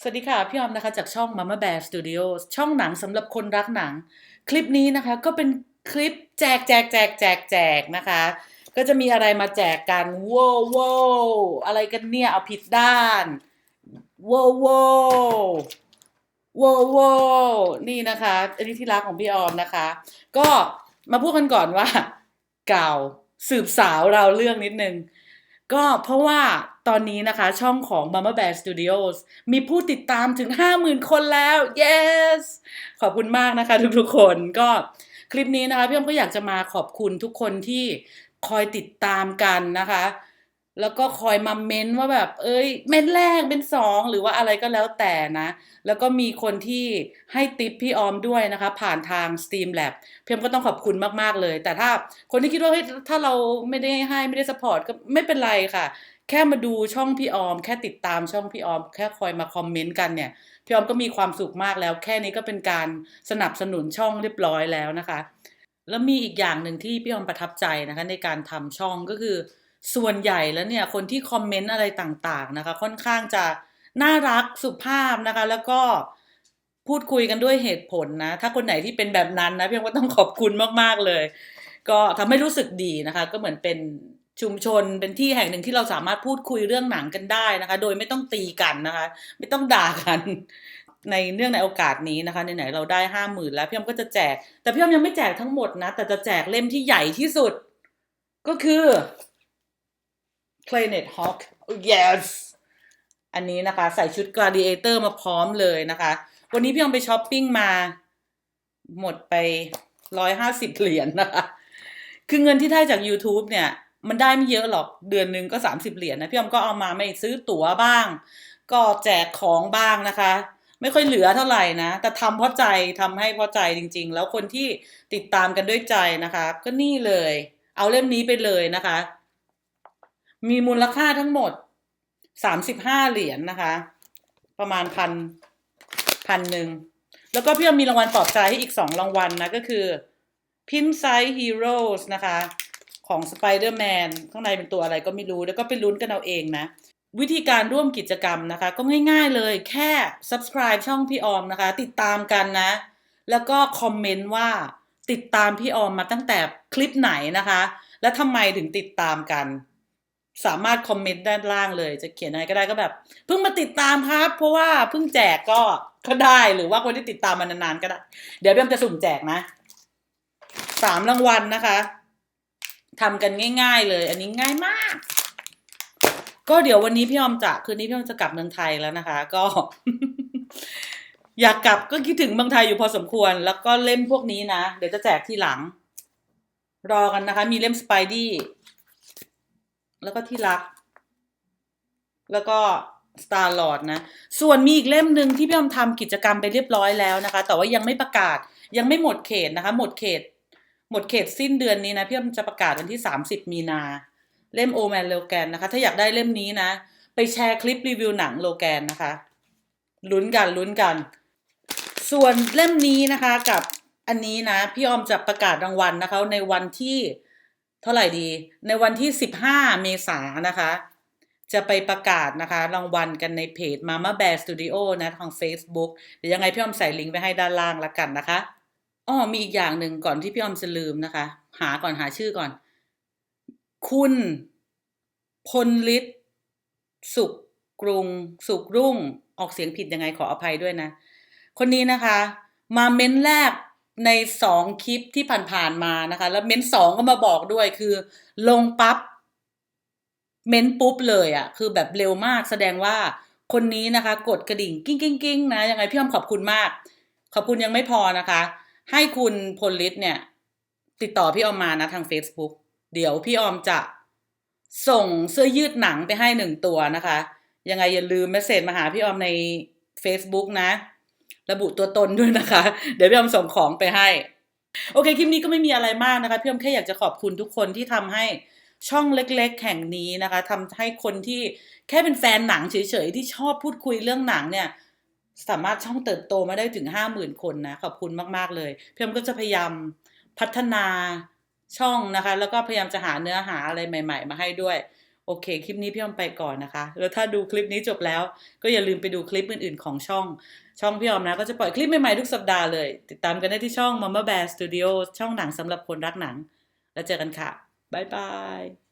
สวัสดีค่ะ พี่ออมนะคะจากช่อง Mama Bear Studios ช่องหนังสำหรับคนรักหนัง คลิปนี้นะคะก็เป็นคลิปแจกแจกแจกแจกแจกนะคะ ก็จะมีอะไรมาแจกกันว้าวว้าวอะไรกันเนี่ยเอาผิดด้านว้าวว้าวว้าวว้าวนี่นะคะ อันนี้ที่รักของพี่ออมนะคะ ก็มาพูดกันก่อนว่า เก่าสืบสาวเราเรื่องนิดนึง ก็เพราะว่าตอนนี้นะคะช่องของ Mama Bear Studios มีผู้ติดตามถึง 50,000 คนแล้ว yes ขอบคุณมากนะคะทุกๆคนก็คลิปนี้นะคะพี่อ้อมก็อยากจะมาขอบคุณทุกคนที่คอยติดตามกันนะคะ แล้วก็คอยมาเม้นว่าแบบ เอ้ย เม้นแรกเป็นสองหรือว่าอะไรก็แล้วแต่นะ แล้วก็มีคนที่ให้ติปพี่ออมด้วยนะคะ ผ่านทาง Steam Lab พี่ออมก็ต้องขอบคุณมาก ๆ เลย แต่ถ้าคนที่คิดว่าเฮ้ยถ้าเราไม่ได้ให้ไม่ได้สปอร์ตก็ไม่เป็นไรค่ะ แค่มาดูช่องพี่ออม แค่ติดตามช่องพี่ออม แค่คอยมาคอมเมนต์กันเนี่ยพี่ออมก็มีความสุขมากแล้ว แค่นี้ก็เป็นการสนับสนุนช่องเรียบร้อยแล้วนะคะ แล้วมีอีกอย่างหนึ่งที่พี่ออมประทับใจนะคะ ในการทำช่องก็คือ ส่วนใหญ่แล้วเนี่ยคนที่คอมเมนต์อะไรต่างๆนะคะ ค่อนข้างจะน่ารักสุภาพนะคะ แล้วก็พูดคุยกันด้วยเหตุผลนะ ถ้าคนไหนที่เป็นแบบนั้นนะพี่ออมก็ต้องขอบคุณมากๆเลย ก็ทำให้รู้สึกดีนะคะ ก็เหมือนเป็นชุมชนเป็นที่แห่งหนึ่งที่เราสามารถพูดคุยเรื่องหนังกันได้นะคะ โดยไม่ต้องตีกันนะคะ ไม่ต้องด่ากันในเนื่องในโอกาสนี้นะคะไหนๆเราได้ห้าหมื่นแล้วพี่ออมก็จะแจก แต่พี่ออมยังไม่แจกทั้งหมดนะ แต่จะแจกเล่มที่ใหญ่ที่สุด ก็คือ Planet Hawk yes อันนี้นะคะ ใส่ชุด Gladiator มาพร้อมเลยนะคะ วันนี้พี่ออมไปช้อปปิ้งมา หมดไปร้อยห้าสิบเหรียญนะคะ คือเงินที่ได้จาก YouTube เนี่ย มันได้ไม่เยอะหรอกเดือนหนึ่งก็สามสิบเหรียญนะพี่ออมก็เอามาไม่ซื้อตั๋วบ้าง ก็แจกของบ้างนะคะ ไม่ค่อยเหลือเท่าไหร่นะ แต่ทำเพราะใจทำให้เพราะใจจริง ๆ แล้วคนที่ติดตามกันด้วยใจนะคะ ก็นี่เลย เอาเล่มนี้ไปเลยนะคะ มีมูลค่าทั้งหมดสามสิบห้าเหรียญนะคะ ประมาณพันพันหนึ่ง แล้วก็พี่อมมีรางวัลปลอบใจให้อีกสองรางวัลนะก็คือ Pin Size Heroes นะคะ ของ Spider-Man ข้างในเป็นตัวอะไรก็ไม่รู้ แล้วก็ไปลุ้นกันเอาเองนะ วิธีการร่วมกิจกรรมนะคะ ก็ง่ายๆเลยแค่ subscribe ช่องพี่ออมนะคะ ติดตามกันนะ แล้วก็คอมเมนต์ว่าติดตามพี่ออมมาตั้งแต่คลิปไหนนะคะ และทำไมถึงติดตามกัน สามารถคอมเมนต์ด้านล่างเลย จะเขียนอะไรก็ได้ก็แบบ เพิ่งมาติดตามครับ เพราะว่าเพิ่งแจกก็ก็ได้หรือว่าคนที่ติดตามมานานๆก็ได้ เดี๋ยวเริ่มจะสุ่มแจกนะสามรางวัลนะคะทำกันง่าย ๆ เลย อันนี้ง่ายมาก ก็เดี๋ยววันนี้พี่ออมจะคืนนี้พี่ออมจะกลับเมืองไทยแล้วนะคะ ก็ อยากกลับก็คิดถึงเมืองไทยอยู่พอสมควร แล้วก็เล่มพวกนี้นะ เดี๋ยวจะแจกทีหลัง รอกันนะคะ มีเล่มสไปดี้ แล้วก็ที่รัก แล้วก็ Star Lord นะ ส่วนมีอีกเล่มหนึ่งที่พี่อมทำกิจกรรมไปเรียบร้อยแล้วนะคะ แต่ว่ายังไม่ประกาศ ยังไม่หมดเขตนะคะ หมดเขต หมดเขตสิ้นเดือนนี้นะพี่ออมจะประกาศวันที่ 30 มีนา เล่มโอแมนโลแกนนะคะ ถ้าอยากได้เล่มนี้นะ ไปแชร์คลิปรีวิวหนังโลแกนนะคะ ลุ้นกันลุ้นกัน ส่วนเล่มนี้นะคะกับอันนี้นะ พี่ออมจะประกาศรางวัลนะคะ ในวันที่ เท่าไหร่ดี ในวันที่ 15 เมษายนนะคะ จะไปประกาศนะคะ รางวัลกันในเพจ Mama Bear Studio นะทาง Facebook เดี๋ยวยังไงพี่ออมใส่ลิงก์ไปให้ด้านล่างละกันนะคะอ้อมีอีกอย่างหนึ่งก่อนที่พี่ออมจะลืมนะคะ หาก่อนหาชื่อก่อน คุณพลฤทธิ์สุขกรุง สุขรุ่งออกเสียงผิดยังไงขออภัยด้วยนะ คนนี้นะคะ มาเม้นแรก ในสองคลิปที่ผ่านๆมานะคะ แล้วเม้นสองก็มาบอกด้วยคือ ลงปั๊บเม้นปุ๊บเลยอะ่ะ คือแบบเร็วมากแสดงว่าคนนี้นะคะ กดกระดิ่งกิ้งกิ้งกิ้งนะยังไงพี่ออมขอบคุณมาก ขอบคุณยังไม่พอนะคะ ให้คุณพลฤทธิ์เนี่ย ติดต่อพี่ออมมานะทาง Facebook เดี๋ยวพี่ออมจะส่งเสื้อยืดหนังไปให้หนึ่งตัวนะคะ ยังไงอย่าลืมเมสเซจมาหาพี่ออมใน Facebook นะ ระบุตัวตนด้วยนะคะ เดี๋ยวพี่อมส่งของไปให้ โอเคคลิปนี้ก็ไม่มีอะไรมากนะคะพี่อมแค่อยากจะขอบคุณทุกคนที่ทำให้ช่องเล็ก ๆ แห่งนี้นะคะทำให้คนที่แค่เป็นแฟนหนังเฉยๆที่ชอบพูดคุยเรื่องหนังเนี่ยสามารถช่องเติบโตมาได้ถึงห้าหมื่นคนนะขอบคุณมากๆเลยพี่อมก็จะพยายามพัฒนาช่องนะคะ แล้วก็พยายามจะหาเนื้อหาอะไรใหม่ ๆ มาให้ด้วย โอเค คลิปนี้พี่ออมไปก่อนนะคะ แล้วถ้าดูคลิปนี้จบแล้ว ก็อย่าลืมไปดูคลิปอื่นๆของช่อง ช่องพี่ออมนะ ก็จะปล่อยคลิปใหม่ๆทุกสัปดาห์เลย ติดตามกันได้ที่ช่อง Mama Bear Studio ช่องหนังสำหรับคนรักหนัง แล้วเจอกันค่ะ บ๊ายบาย